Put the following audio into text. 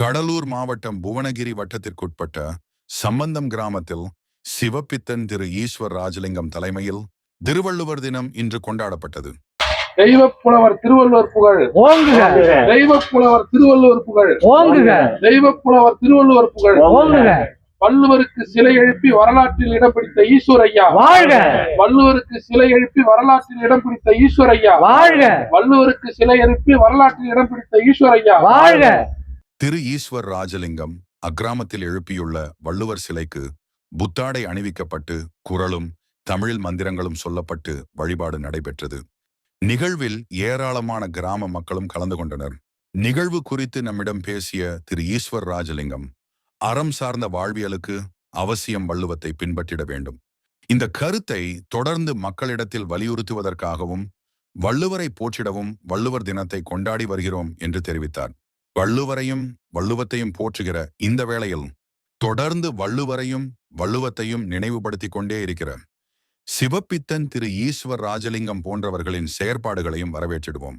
கடலூர் மாவட்டம் புவனகிரி வட்டத்திற்குட்பட்ட சம்பந்தம் கிராமத்தில் சிவப்பித்தன் திரு ஈஸ்வர் ராஜலிங்கம் தலைமையில் திருவள்ளுவர் தினம் இன்று கொண்டாடப்பட்டது. தெய்வப் புலவர் திருவள்ளுவர் புகழ். ஓங்குக. தெய்வப் புலவர் திருவள்ளுவர் புகழ். ஓங்குக. தெய்வப் புலவர் திருவள்ளுவர் புகழ். ஓங்குக. வள்ளுவருக்கு சிலை எழுப்பி வரலாற்றில் இடம் பிடித்த ஈஸ்வரையா வாழ்க. வள்ளுவருக்கு சிலை எழுப்பி வரலாற்றில் இடம் பிடித்த ஈஸ்வரையா வாழ்க. வள்ளுவருக்கு சிலை எழுப்பி வரலாற்றில் இடம் பிடித்த ஈஸ்வரையா வாழ்க. திரு ஈஸ்வர் ராஜலிங்கம் அக்கிராமத்தில் எழுப்பியுள்ள வள்ளுவர் சிலைக்கு புத்தாடை அணிவிக்கப்பட்டு குரலும் தமிழ் மந்திரங்களும் சொல்லப்பட்டு வழிபாடு நடைபெற்றது. நிகழ்வில் ஏராளமான கிராம மக்களும் கலந்து கொண்டனர். நிகழ்வு குறித்து நம்மிடம் பேசிய திரு ஈஸ்வர் ராஜலிங்கம் அறம் சார்ந்த வாழ்வியலுக்கு அவசியம் வள்ளுவத்தை பின்பற்றிட வேண்டும். இந்த கருத்தை தொடர்ந்து மக்களிடத்தில் வலியுறுத்துவதற்காகவும் வள்ளுவரை போற்றிடவும் வள்ளுவர் தினத்தை கொண்டாடி வருகிறோம் என்று தெரிவித்தார். வள்ளுவரையும் வள்ளுவத்தையும் போற்றுகிற இந்த வேளையில் தொடர்ந்து வள்ளுவரையும் வள்ளுவத்தையும் நினைவுபடுத்திக் கொண்டே இருக்கிற சிவப்பித்தன் திரு ஈஸ்வர் ராஜலிங்கம் போன்றவர்களின் செயற்பாடுகளையும் வரவேற்றிடுவோம்.